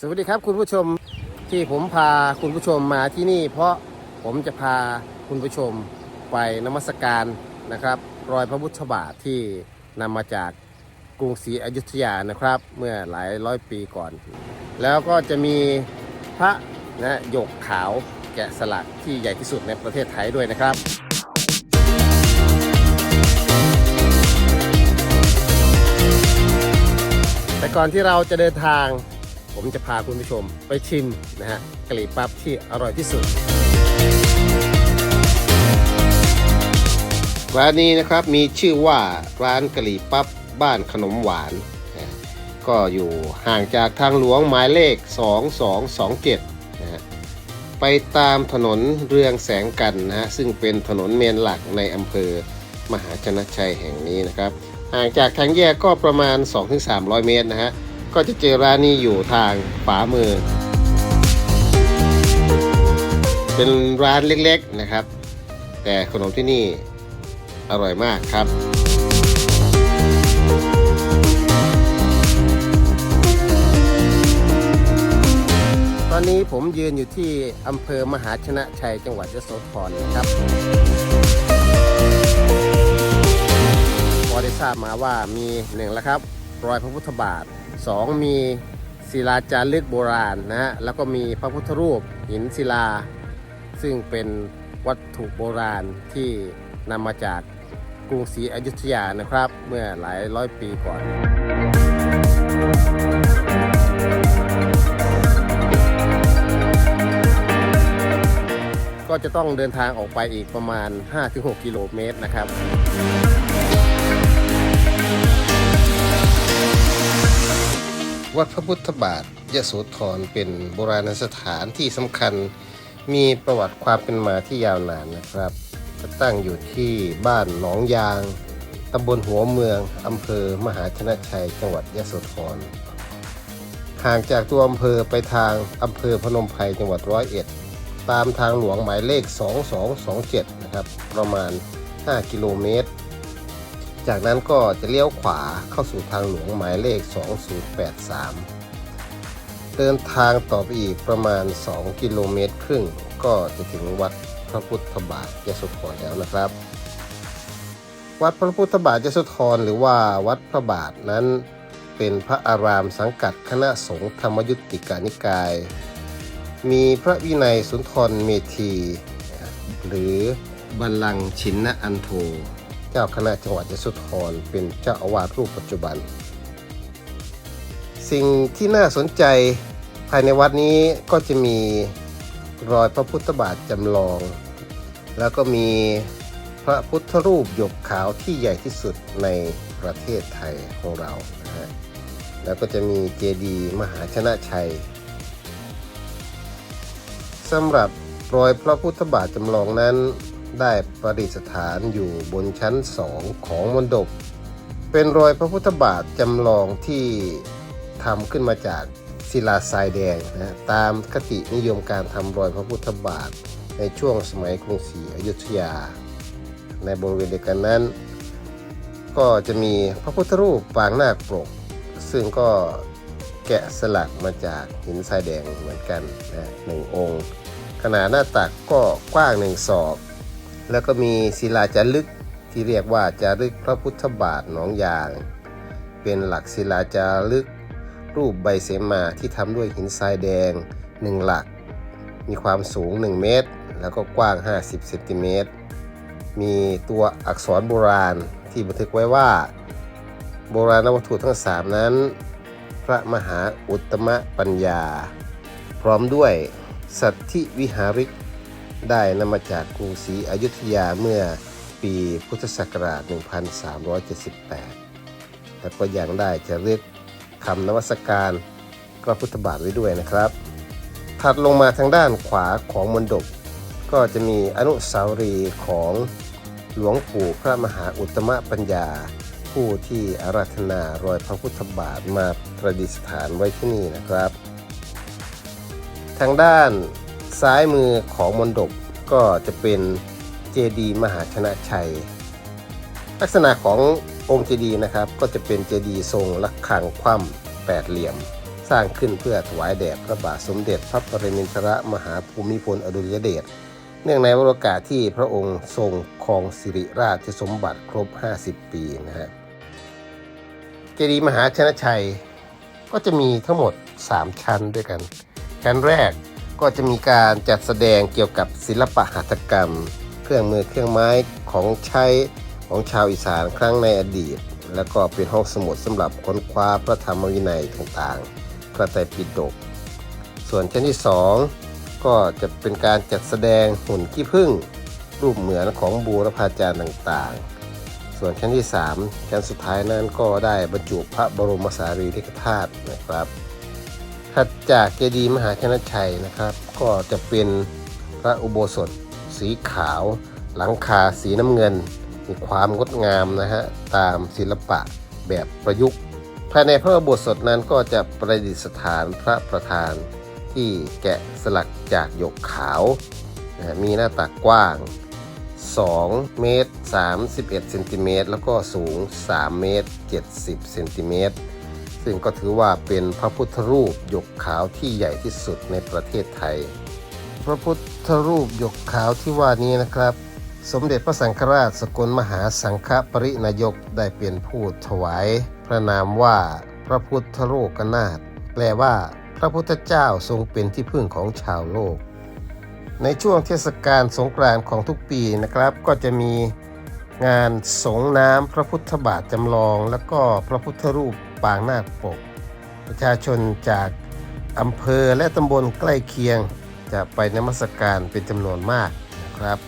สวัสดีครับคุณผู้ชมที่ผมพาคุณผู้ชมมาที่นี่ เพราะผมจะพาคุณผู้ชมไปนมัสการนะครับ รอยพระพุทธบาทที่นำมาจากกรุงศรีอยุธยานะครับ เมื่อหลายร้อยปีก่อน แล้วก็จะมีพระนะหยกขาวแกะสลักที่ใหญ่ที่สุดในประเทศไทยด้วยนะครับแต่ก่อนที่เราจะเดินทาง ผมจะพาคุณผู้ชมไปชิมนะฮะกะหรี่ปั๊บที่อร่อยที่สุดร้านนี้นะครับมีชื่อว่าร้านกะหรี่ปั๊บบ้านขนมหวานนะก็อยู่ห่างจากทางหลวงหมายเลข 2227นะฮะไปตามถนนเรืองแสงกันนะฮะซึ่งเป็นถนนเมนหลักในอำเภอมหาชนะชัยแห่งนี้นะครับ ห่างจากทางแยกก็ประมาณ 2-300 เมตรนะฮะ ก็จะเจอร้านนี้อยู่ทางขวามือ เป็นร้านเล็กๆนะครับ แต่ขนมที่นี่อร่อยมากครับตอนนี้ผมยืนอยู่ที่อำเภอมหาชนะชัยจังหวัดยโสธรนะครับ พอได้ทราบมาว่ามีหนึ่งแล้วครับ รอยพระพุทธบาทสองมีศิลาจารึกโบราณนะฮะแล้วก็มีพระพุทธรูปหินศิลา ซึ่งเป็นวัตถุโบราณที่นำมาจากกรุงศรีอยุธยานะครับ เมื่อหลายร้อยปีก่อน ก็จะต้องเดินทางออกไปอีกประมาณ 5-6 กิโลเมตรนะครับ วัดพระพุทธบาทยโสธรเป็นโบราณสถานที่สำคัญมีประวัติความเป็นมาที่ยาวนานนะครับตั้งอยู่ที่บ้านหนองยางตำบลหัวเมืองอำเภอมหาชนะชัยจังหวัดยโสธรห่างจากตัวอำเภอไปทางอำเภอพนมไพรจังหวัดร้อยเอ็ดตามทางหลวงหมายเลข 2227 นะครับ ประมาณ 5 กิโลเมตร จากนั้นก็จะเลี้ยวขวาเข้าสู่ทางหลวงหมายเลข 2083 เดินทางต่อไปอีกประมาณ 2 กิโลเมตรครึ่ง ก็จะถึงวัดพระพุทธบาทยโสธรแล้วนะครับ วัดพระพุทธบาทยโสธรหรือว่าวัดพระบาทนั้นเป็นพระอารามสังกัดคณะสงฆ์ธรรมยุติกานิกาย มีพระวินัยสุนทรเมธี หรือบัลลังก์ชินะอันโท เจ้าคณะจังหวัดยโสธรเป็นเจ้าอาวาสรูปปัจจุบัน สิ่งที่น่าสนใจภายในวัดนี้ก็จะมีรอยพระพุทธบาทจำลอง แล้วก็มีพระพุทธรูปหยกขาวที่ใหญ่ที่สุดในประเทศไทยของเรานะฮะแล้วก็จะมีเจดีย์มหาชนะชัยสำหรับรอยพระพุทธบาทจำลองนั้น ได้ประดิษฐานอยู่บนชั้นสองของมณฑปเป็นรอยพระพุทธบาทจำลองที่ทำขึ้นมาจากศิลาทรายแดงนะตามคตินิยมการทำรอยพระพุทธบาทในช่วงสมัยกรุงศรีอยุธยา ในบริเวณเดียวกันนั้น ก็จะมีพระพุทธรูปปางนาคปรก ซึ่งก็แกะสลักมาจากหินทรายแดงเหมือนกันนะหนึ่งองค์ ขนาดหน้าตักก็กว้างหนึ่งศอก แล้วก็มีศิลาจารึกที่เรียกว่าจารึกพระพุทธบาทหนองยาง เป็นหลักศิลาจารึก รูปใบเสมาที่ทำด้วยหินทรายแดงหนึ่งหลัก มีความสูง 1 เมตร แล้วก็กว้าง 50เซนติเมตร มีตัวอักษรโบราณที่บันทึกไว้ว่า โบราณวัตถุทั้ง 3 นั้น พระมหาอุตตมะปัญญา พร้อมด้วยสัตธิวิหาริก ได้นำมาจากกรุงศรีอยุธยาเมื่อปีพุทธศักราช 1378 แล้วก็ยังได้จะเรียกคำนวัสการพระพุทธบาทไว้ด้วยนะครับ ถัดลงมาทางด้านขวาของมณฑปก็จะมีอนุสาวรีย์ของหลวงปู่พระมหาอุตมะปัญญา ผู้ที่อาราธนารอยพระพุทธบาทมาประดิษฐานไว้ที่นี่นะครับ ทางด้าน ซ้ายมือของมณฑปก็จะเป็นเจดีมหาชนะชัย ลักษณะขององค์เจดีนะครับ ก็จะเป็นเจดีทรงระฆังคว่ำแปดเหลี่ยม สร้างขึ้นเพื่อถวายแด่พระบาทสมเด็จพระปรมินทรมหาภูมิพลอดุลยเดชเนื่องในวโอกาสที่พระองค์ทรงครองสิริราชสมบัติครบ 50 ปีนะฮะเจดีย์มหาชนะชัยก็จะมีทั้งหมด 3 ชั้นด้วยกัน ชั้นแรก ก็จะมีการจัดแสดงเกี่ยวกับศิลปะหัตถกรรม เครื่องมือเครื่องไม้ของใช้ของชาวอีสานครั้งในอดีต แล้วก็เป็นห้องสมุดสำหรับค้นคว้าพระธรรมวินัยต่างๆ พระไตรปิฎกส่วนชั้นที่ 2 ก็จะเป็นการจัดแสดงหุ่นขี้ผึ้งรูปเหมือนของบูรพาจารย์ต่างๆ ส่วนชั้นที่ 3 ชั้นสุดท้ายนั้นก็ได้บรรจุพระบรมสารีริกธาตุนะครับ ถัดจากเจดีย์มหาชนะชัยนะครับ ก็จะเป็นพระอุโบสถสีขาว หลังคาสีน้ำเงิน มีความงดงามนะฮะตามศิลปะแบบประยุกต์ภายในพระอุโบสถนั้นก็จะประดิษฐานพระประธานที่แกะสลักจากหยกขาวนะมีหน้าตักกว้าง 2 เมตร 31 เซนติเมตรแล้วก็สูง 3 เมตร 70 เซนติเมตร ซึ่งก็ถือว่าเป็นพระพุทธรูปหยกขาวที่ใหญ่ที่สุดในประเทศไทย พระพุทธรูปหยกขาวที่ว่านี้นะครับ สมเด็จพระสังฆราชสกลมหาสังฆปรินายกได้เป็นผู้ถวายพระนามว่าพระพุทธโลกนาถแปลว่า พระพุทธเจ้าทรงเป็นที่พึ่งของชาวโลก ในช่วงเทศกาลสงกรานต์ของทุกปีนะครับ ก็จะมีงานสงน้ำพระพุทธบาทจำลอง แล้วก็พระพุทธรูป ปางนาคปก ประชาชนจากอำเภอและตำบลใกล้เคียง จะไปนมัสการเป็นจำนวนมากนะครับ